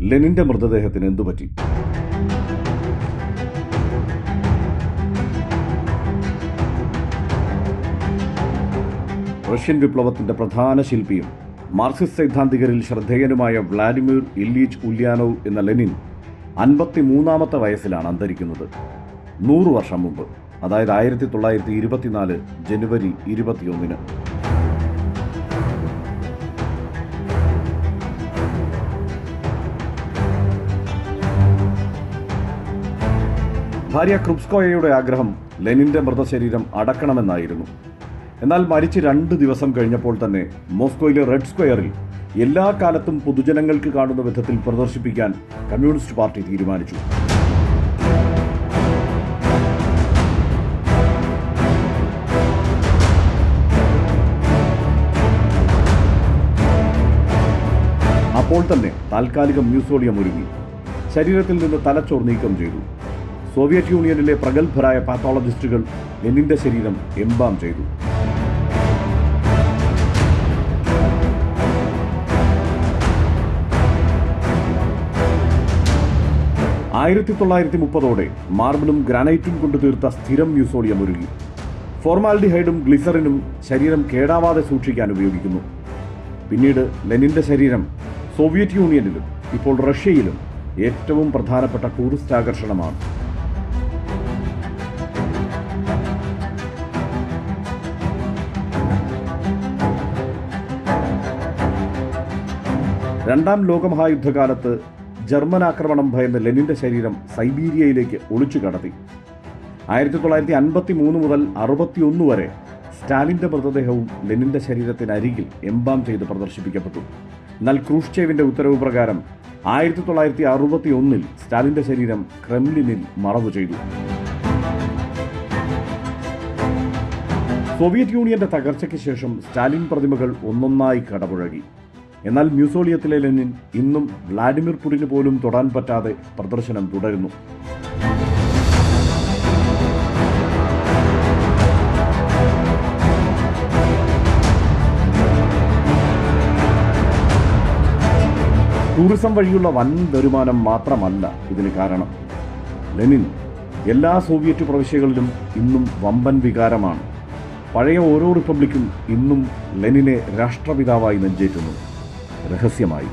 ലെനിന്റെ മൃതദേഹത്തിന് എന്തുപറ്റി റഷ്യൻ വിപ്ലവത്തിന്റെ പ്രധാന ശില്പിയും മാർക്സിസ്റ്റ് സൈദ്ധാന്തികരിൽ ശ്രദ്ധേയനുമായ വ്ളാഡിമിർ ഇല്ലീച്ച് ഉല്യാനോവ് എന്ന ലെനിൻ അൻപത്തിമൂന്നാമത്തെ വയസ്സിലാണ് അന്തരിക്കുന്നത്. നൂറു വർഷം മുമ്പ് അതായത് ആയിരത്തി തൊള്ളായിരത്തി ഇരുപത്തിനാല് ജനുവരി ഇരുപത്തിയൊന്നിന്. ഭാര്യ ക്രുപ്സ്കോയയുടെ ആഗ്രഹം ലെനിന്റെ മൃതശരീരം അടക്കണമെന്നായിരുന്നു. എന്നാൽ മരിച്ച് രണ്ട് ദിവസം കഴിഞ്ഞപ്പോൾ തന്നെ മോസ്കോയിലെ റെഡ് സ്ക്വയറിൽ എല്ലാ കാലത്തും പൊതുജനങ്ങൾക്ക് കാണുന്ന വിധത്തിൽ പ്രദർശിപ്പിക്കാൻ കമ്മ്യൂണിസ്റ്റ് പാർട്ടി തീരുമാനിച്ചു. അപ്പോൾ തന്നെ താൽക്കാലിക മ്യൂസോളിയം ഒരുങ്ങി. ശരീരത്തിൽ നിന്ന് തലച്ചോർ നീക്കം ചെയ്തു. സോവിയറ്റ് യൂണിയനിലെ പ്രഗത്ഭരായ പാത്തോളജിസ്റ്റുകൾ ലെനിന്റെ ശരീരം എംബാം ചെയ്തു. ആയിരത്തി തൊള്ളായിരത്തി മുപ്പതോടെ മാർബിളും ഗ്രാനൈറ്റും കൊണ്ട് തീർത്ത സ്ഥിരം മ്യൂസോളിയം ഒരുങ്ങി ഫോർമാൽഡിഹൈഡും ഗ്ലിസറിനും ശരീരം കേടാവാതെ സൂക്ഷിക്കാൻ ഉപയോഗിക്കുന്നു. പിന്നീട് ലെനിന്റെ ശരീരം സോവിയറ്റ് യൂണിയനിലും ഇപ്പോൾ റഷ്യയിലും ഏറ്റവും പ്രധാനപ്പെട്ട ടൂറിസ്റ്റ് ആകർഷണമാണ്. രണ്ടാം ലോകമഹായുദ്ധകാലത്ത് ജർമ്മൻ ആക്രമണം ഭയന്ന് ലെനിന്റെ ശരീരം സൈബീരിയയിലേക്ക് ഒളിച്ചു കടത്തി. ആയിരത്തി തൊള്ളായിരത്തി അൻപത്തി മൂന്ന് മുതൽ അറുപത്തിയൊന്ന് വരെ സ്റ്റാലിന്റെ മൃതദേഹവും ലെനിന്റെ ശരീരത്തിനരികിൽ എംബാം ചെയ്ത് പ്രദർശിപ്പിക്കപ്പെട്ടു. എന്നാൽ ക്രൂഷ്ചേവിന്റെ ഉത്തരവ് പ്രകാരം ആയിരത്തി തൊള്ളായിരത്തി അറുപത്തി ഒന്നിൽ സ്റ്റാലിന്റെ ശരീരം ക്രെംലിനിൽ മറവ് ചെയ്തു. സോവിയറ്റ് യൂണിയന്റെ തകർച്ചയ്ക്ക് ശേഷം സ്റ്റാലിൻ പ്രതിമകൾ ഒന്നൊന്നായി കടപുഴകി. എന്നാൽ മ്യൂസോളിയത്തിലെ ലെനിൻ ഇന്നും വ്ളാഡിമിർ പുടിന് പോലും തൊടാൻ പറ്റാതെ പ്രദർശനം തുടരുന്നു. ടൂറിസം വഴിയുള്ള വൻ വരുമാനം മാത്രമല്ല ഇതിന് കാരണം. ലെനിൻ എല്ലാ സോവിയറ്റ് പ്രവിശ്യകളിലും ഇന്നും വമ്പൻ വികാരമാണ്. പഴയ ഓരോ റിപ്പബ്ലിക്കും ഇന്നും ലെനിനെ രാഷ്ട്രപിതാവായി നെഞ്ചേറ്റുന്നു. രഹസ്യമായി.